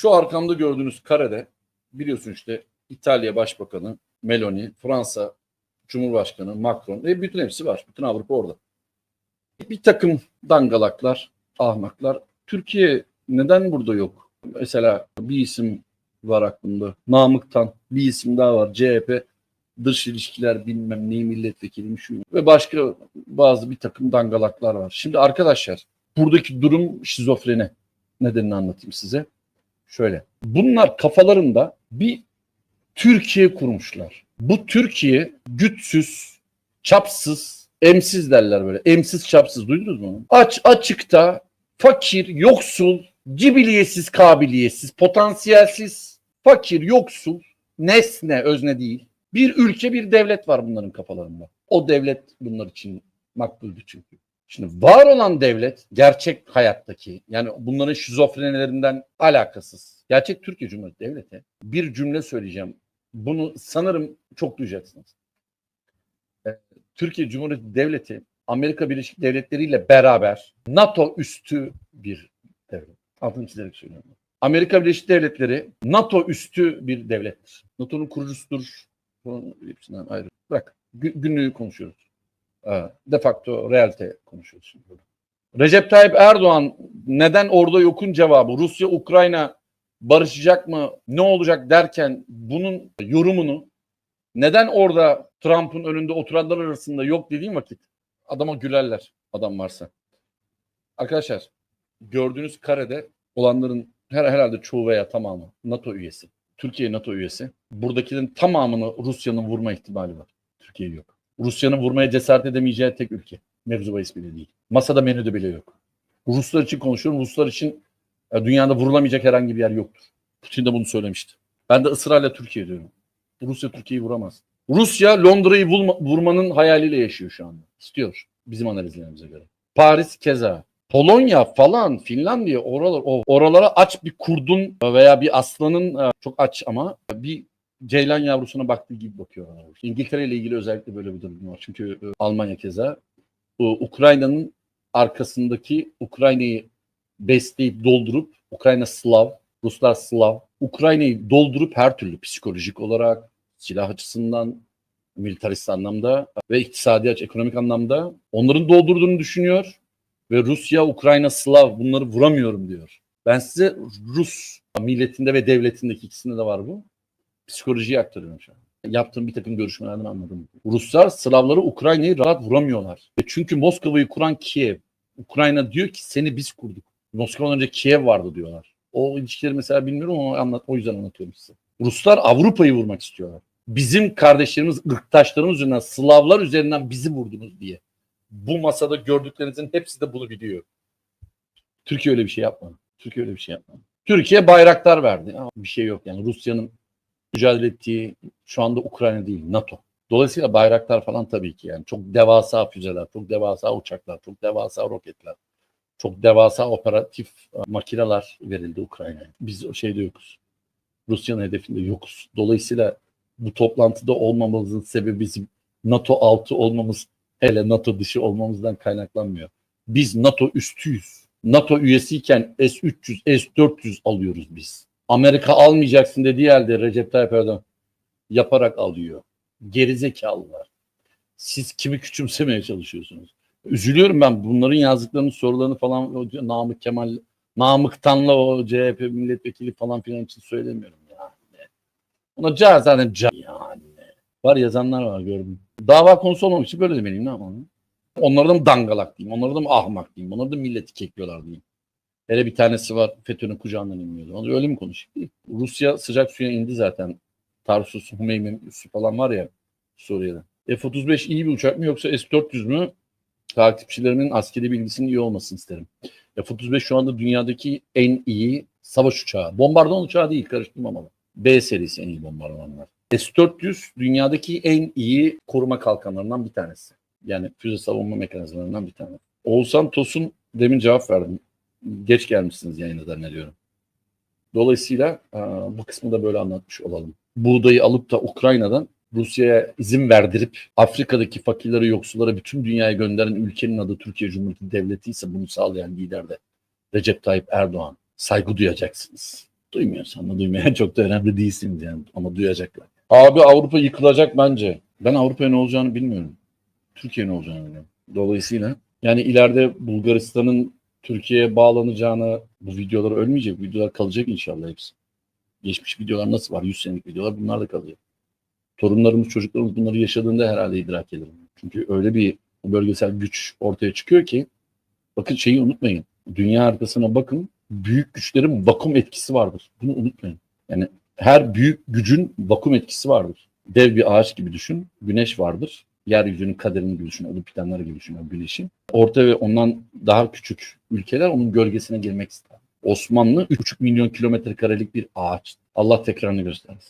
Şu arkamda gördüğünüz karede biliyorsun işte İtalya Başbakanı Meloni, Fransa Cumhurbaşkanı Macron ve bütün hepsi var. Bütün Avrupa orada. Bir takım dangalaklar, ahmaklar. Türkiye neden burada yok? Mesela bir isim var aklımda. Namık Tan. Bir isim daha var. CHP dış ilişkiler bilmem neyi milletvekili şu ve başka bazı bir takım dangalaklar var. Şimdi arkadaşlar buradaki durum şizofreni. Nedenini anlatayım size. Şöyle. Bunlar kafalarında bir Türkiye kurmuşlar. Bu Türkiye güçsüz, çapsız, emsiz derler böyle. Emsiz çapsız duydunuz mu? Aç açıkta fakir, yoksul, cibiliyetsiz, kabiliyetsiz, potansiyelsiz, fakir, yoksul, nesne, özne değil. Bir ülke, bir devlet var bunların kafalarında. O devlet bunlar için makbuldü çünkü. Şimdi var olan devlet gerçek hayattaki yani bunların şizofrenilerinden alakasız. Gerçek Türkiye Cumhuriyeti Devleti bir cümle söyleyeceğim. Bunu sanırım çok duyacaksınız. Ee, Türkiye Cumhuriyeti Devleti Amerika Birleşik Devletleri ile beraber NATO üstü bir devlet. Altını çizerek söylüyorum. Amerika Birleşik Devletleri NATO üstü bir devlettir. NATO'nun kurucusudur. Bunun hepsinden ayrı. Gü- günlüğü konuşuyoruz. Ee, De facto realite konuşuyoruz şimdi burada. Recep Tayyip Erdoğan neden orada yokun cevabı Rusya Ukrayna barışacak mı ne olacak derken bunun yorumunu neden orada Trump'ın önünde oturanlar arasında yok dediğim vakit adama gülerler adam varsa. Arkadaşlar gördüğünüz karede olanların her herhalde çoğu veya tamamı NATO üyesi. Türkiye NATO üyesi. Buradakilerin tamamını Rusya'nın vurma ihtimali var. Türkiye yok. Rusya'nın vurmaya cesaret edemeyeceği tek ülke. Mevzu bahis bile değil. Masada menüde bile yok. Ruslar için konuşuyorum. Ruslar için e, dünyada vurulamayacak herhangi bir yer yoktur. Putin de bunu söylemişti. Ben de ısrarla Türkiye diyorum. Rusya Türkiye'yi vuramaz. Rusya Londra'yı vurma- vurmanın hayaliyle yaşıyor şu anda. İstiyor. Bizim analizlerimize göre. Paris keza. Polonya falan, Finlandiya oralar, oralara aç bir kurdun veya bir aslanın e, çok aç ama bir ceylan yavrusuna baktığı gibi bakıyorlar. İngiltere ile ilgili özellikle böyle bir durum var. Çünkü e, Almanya keza Ukrayna'nın arkasındaki Ukrayna'yı besleyip doldurup Ukrayna Slav, Ruslar Slav, Ukrayna'yı doldurup her türlü psikolojik olarak, silah açısından, militarist anlamda ve iktisadi aç, ekonomik anlamda onların doldurduğunu düşünüyor ve Rusya, Ukrayna, Slav bunları vuramıyorum diyor. Ben size Rus milletinde ve devletindeki ikisinde de var bu. Psikolojiyi aktarıyorum şu an. Yaptığım bir takım görüşmelerden anladım. Ruslar Slavları Ukrayna'yı rahat vuramıyorlar. Ve çünkü Moskova'yı kuran Kiev. Ukrayna diyor ki seni biz kurduk. Moskova'dan önce Kiev vardı diyorlar. O ilişkileri mesela bilmiyorum ama anlat, o yüzden anlatıyorum size. Ruslar Avrupa'yı vurmak istiyorlar. Bizim kardeşlerimiz, ırktaşlarımız üzerinden, Slavlar üzerinden bizi vurdunuz diye. Bu masada gördüklerinizin hepsi de bunu biliyor. Türkiye öyle bir şey yapmadı. Türkiye öyle bir şey yapmadı. Türkiye bayraktar verdi. Ama bir şey yok yani Rusya'nın mücadele ettiği şu anda Ukrayna değil NATO. Dolayısıyla bayraktar falan tabii ki yani çok devasa füzeler, çok devasa uçaklar, çok devasa roketler, çok devasa operatif e, makineler verildi Ukrayna'ya. Biz o şeyde yokuz. Rusya'nın hedefinde yokuz. Dolayısıyla bu toplantıda olmamızın sebebi bizim NATO altı olmamız, hele NATO dışı olmamızdan kaynaklanmıyor. Biz NATO üstüyüz. NATO üyesiyken S-300, S-400 alıyoruz biz. Amerika almayacaksın dediği halde Recep Tayyip Erdoğan yaparak alıyor. Gerizekalılar. Siz kimi küçümsemeye çalışıyorsunuz? Üzülüyorum ben bunların yazdıklarının sorularını falan Namık Kemal Namıktan'la o CHP milletvekili falan filan için söylemiyorum yani. Ona ca zaten ca yani. Var yazanlar var gördüm. Dava konusu olmamak için böyle demeliyim ne yapalım? Onlara da mı dangalak diyeyim? Onlara da mı ahmak diyeyim? Onlara da milleti kekliyorlar diyeyim? Hele bir tanesi var FETÖ'nün kucağından inmiyordu. Onu öyle mi konuşayım? Rusya sıcak suya indi zaten. Tarsus, Hümeymi üssü falan var ya Suriye'de. F-35 iyi bir uçak mı yoksa S-400 mü? Takipçilerimin askeri bilgisinin iyi olmasını isterim. F-35 şu anda dünyadaki en iyi savaş uçağı. Bombardıman uçağı değil karıştırmamalı. B serisi en iyi bombardımanlar. S-400 dünyadaki en iyi koruma kalkanlarından bir tanesi. Yani füze savunma mekanizmalarından bir tanesi. Oğuzhan Tosun demin cevap verdim. Geç gelmişsiniz yayına zannediyorum. Dolayısıyla e, bu kısmı da böyle anlatmış olalım. Buğdayı alıp da Ukrayna'dan Rusya'ya izin verdirip Afrika'daki fakirleri, yoksulları bütün dünyaya gönderen ülkenin adı Türkiye Cumhuriyeti Devleti ise bunu sağlayan lider de Recep Tayyip Erdoğan. Saygı duyacaksınız. Duymuyorsan da duymayan çok da önemli değilsiniz yani ama duyacaklar. Abi Avrupa yıkılacak bence. Ben Avrupa'ya ne olacağını bilmiyorum. Türkiye'ye ne olacağını bilmiyorum. Dolayısıyla yani ileride Bulgaristan'ın Türkiye'ye bağlanacağını bu videolar ölmeyecek. Bu videolar kalacak inşallah hepsi. Geçmiş videolar nasıl var? 100 senelik videolar bunlar da kalacak. Torunlarımız, çocuklarımız bunları yaşadığında herhalde idrak ederim. Çünkü öyle bir bölgesel güç ortaya çıkıyor ki bakın şeyi unutmayın. Dünya haritasına bakın. Büyük güçlerin vakum etkisi vardır. Bunu unutmayın. Yani her büyük gücün vakum etkisi vardır. Dev bir ağaç gibi düşün. Güneş vardır. Yeryüzünün kaderini gibi düşün. Olup bitenler gibi düşün o güneşin. Orta ve ondan daha küçük ülkeler onun gölgesine girmek ister. Osmanlı 3,5 milyon kilometre karelik bir ağaç. Allah tekrarını göstersin.